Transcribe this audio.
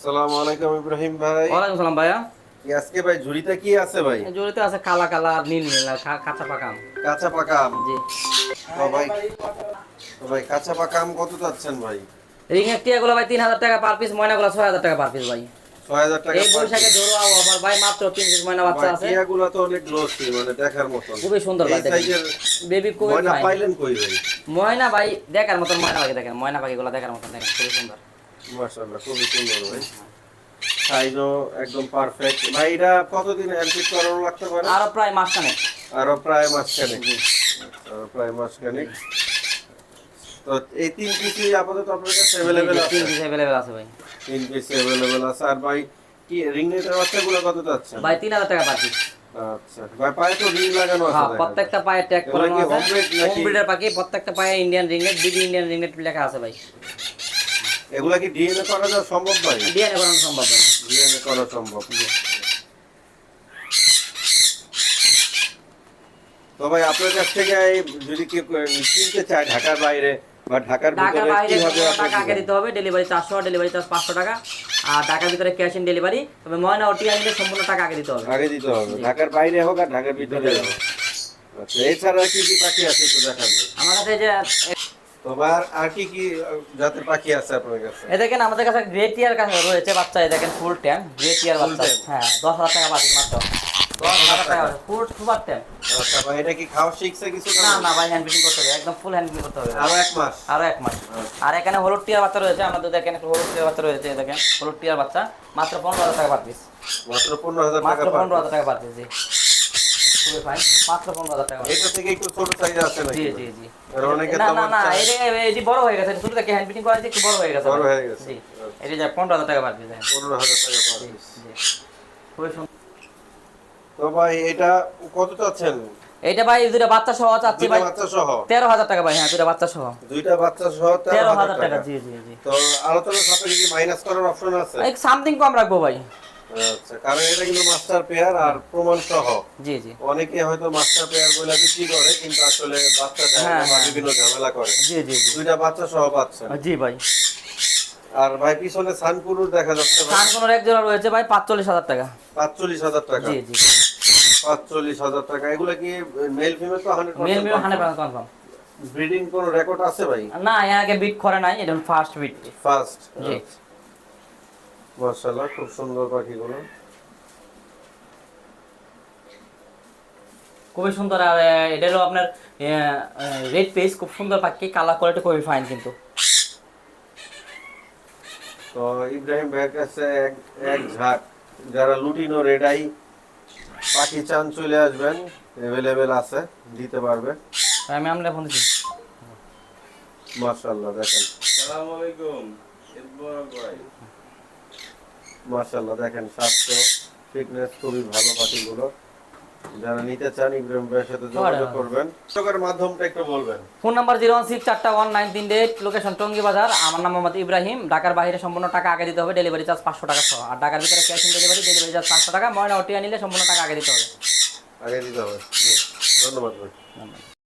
আসসালামু আলাইকুম ইব্রাহিম ভাই। ওয়ালাইকুম সালাম ভাইয়া। আজকে ভাই ঝুড়িতে কি আছে ভাই? জড়িতে আছে কালা কালা আর নীল নীল আর কাঁচা পাকা আম। কাঁচা পাকা আম জি। তো ভাই তো ভাই কাঁচা পাকা আম কত চাচ্ছেন ভাই? রিং এর টিয়াগুলো ভাই তিন হাজার টাকা পার পিস ময়নাগুলো ছয় হাজার টাকা পার পিস ভাই। ছয় হাজার টাকা এই বৈশাখে জোরো অফার ভাই মাত্র তিন পিস ময়না বাচ্চা আছে। টিয়াগুলো তো অনেক গ্লোসি মানে দেখার মতন। খুবই সুন্দর ভাই দেখেন। বেবি ময়না পাইলেন কই ভাই? ময়না ভাই দেখার মতন ময়না পাখি দেখেন। ময়না পাখিগুলো দেখার মতন দেখেন খুবই সুন্দর। মাশাআল্লাহ খুবই সুন্দর ভাই। সাইজও একদম পারফেক্ট ভাই এটা কতদিন এনফিট করানো লাগতে পারে? আরও প্রায় মাসখানেক। আরও প্রায় মাসখানেক। আরও প্রায় মাসখানেক। তো এই তিন পিসই আপাতত আপনার কাছে অ্যাভেলেবেল আছে তিন পিস অ্যাভেলেবেল আছে ভাই। তিন পিস অ্যাভেলেবেল আছে। আর ভাই কি রিং নেটের বাচ্চাগুলো কত যাচ্ছে? ভাই তিন হাজার টাকা পার পিস আচ্ছা ভাই পায়ে তো রিং লাগানো আছে হ্যাঁ প্রত্যেকটা পায়ে ট্যাগ করানো আছে। হোম ব্রিডের পাখি প্রত্যেকটা পায়ে Indian ring net BD Indian ring net লেখা আছে ভাই। এগুলা কি ডিএনএ করা যাওয়া সম্ভব ভাই ডিএনএ করানো সম্ভব ভাই ডিএনএ করা সম্ভব তো ভাই আপনার কাছ থেকে এই যদি কেউ কিনতে চায় ঢাকার বাইরে বা ঢাকার ভিতরে কীভাবে টাকা আগে দিতে হবে ডেলিভারি চারশো ডেলিভারি চার্জ পাঁচশো টাকা। আর ঢাকার ভিতরে ক্যাশ ইন ডেলিভারি তবে ময়না ওটি আনলে সম্পূর্ণ টাকা আগে দিতে হবে। আগে দিতে হবে। ঢাকার বাইরে হোক আর ঢাকার ভিতরে হোক। আচ্ছা এছাড়া কি কি পাখি আছে একটু দেখাবেন আমার কাছে যে আর- আর কি কি জাতের পাখি আছে আপনার কাছে? এ দেখেন আমাদের কাছে গ্রে টিয়ার কাছে রয়েছে বাচ্চা এই দেখেন ফুল ট্যাম গ্রে টিয়ার বাচ্চা। হ্যাঁ দশ হাজার টাকা পাচ্ছি মাত্র। আরও এক মাস? আরও এক মাস। আর এখানে হলুদ টিয়ার বাচ্চা রয়েছে আমাদের দেখেন একটা হলুদ টিয়ার বাচ্চা রয়েছে দেখেন হলুদ টিয়ার বাচ্চা মাত্র পনেরো হাজার টাকা পার পিস মাত্র পনেরো হাজার টাকা মাত্র পার পনেরো হাজার টাকা পার ফাইন মাত্র টাকা। এটা থেকে একটু ছোট সাইজ আছে নাকি? জি জি জি। অনেকে তো না না বাচ্চা- এই যে এই যে বড় হয়ে গেছে শুরু থেকে হ্যান্ড ফিটিং করা একটু বড় হয়ে গেছে। বড় হয়ে গেছে। জি এই যা পনেরো হাজার টাকা পার পিস দেখেন টাকা পার জি। খুবই সুন্দর তো ভাই এটা কত চাচ্ছেন? এইটা ভাই দুটা বাচ্চা সহ চাচ্ছি ভাই। বাচ্চা সহ? তেরো হাজার টাকা ভাই হ্যাঁ দুটা বাচ্চা সহ। দুইটা বাচ্চা সহ তেরো হাজার টাকা জি জি জি। তো আলোচনা সাপেক্ষে কি মাইনাস করার অপশন আছে? সামথিং কম রাখব ভাই। আচ্ছা কারণ এটা কিন্তু মাস্টার পেয়ার আর প্রমাণ সহ জি জি। অনেকে হয়তো মাস্টার পেয়ার বলে বিক্রি করে কিন্তু আসলে বাচ্চা দেয় না বা। বিভিন্ন ঝামেলা করে। জি জি জি। দুইটা বাচ্চা সহ পাচ্ছেন জি ভাই। আর ভাই পিছনে সানপুরুর দেখা যাচ্ছে ভাই। এক জোড়া রয়েছে ভাই পাঁচচল্লিশ হাজার টাকা। পাঁচচল্লিশ হাজার টাকা। জি জি। পাঁচচল্লিশ হাজার টাকা। এগুলা কি মেল ফিমেল তো মেল কনফার্ম ব্রিডিং কোন রেকর্ড আছে ভাই? না এর আগে বিট করে নাই এটা ফার্স্ট বিট ফার্স্ট জি। মাশাআল্লাহ খুব সুন্দর পাখিগুলো। খুবই সুন্দর আর এটা হলো আপনার রেড পেজ খুব সুন্দর পাখি কালার কোয়ালিটি খুবই ফাইন কিন্তু। তো ইব্রাহিম ভাইয়ের কাছে এক এক ঝাঁক। যারা লুটিনো রেডাই পাখি চান চলে আসবেন। অ্যাভেলেবেল আছে দিতে পারবে আমি আমরা ফোন দিচ্ছি মাশাআল্লাহ দেখেন। সালামু আলাইকুম ভাই। মাশাআল্লাহ দেখেন স্বাস্থ্য ফিটনেস খুবই ভালো পাখিগুলো। যারা নিতে চান ইব্রাহিম ভাইয়ের সাথে যোগাযোগ করবেন। যোগাযোগের মাধ্যমটা একটু বলবেন। Phone number zero one six চারটা ওয়ান নাইন তিন এইট লোকেশন টঙ্গি বাজার আমার নাম মোহাম্মদ ইব্রাহিম। ঢাকার বাইরে সম্পূর্ণ টাকা আগে দিতে হবে ডেলিভারি চার্জ পাঁচশো টাকা সহ। আর ঢাকার ভিতরে cash on delivery delivery charge পাঁচশো টাকা। ময়না ওটিয়া নিলে সম্পূর্ণ টাকা আগে দিতে হবে। আগে দিতে ধন্যবাদ।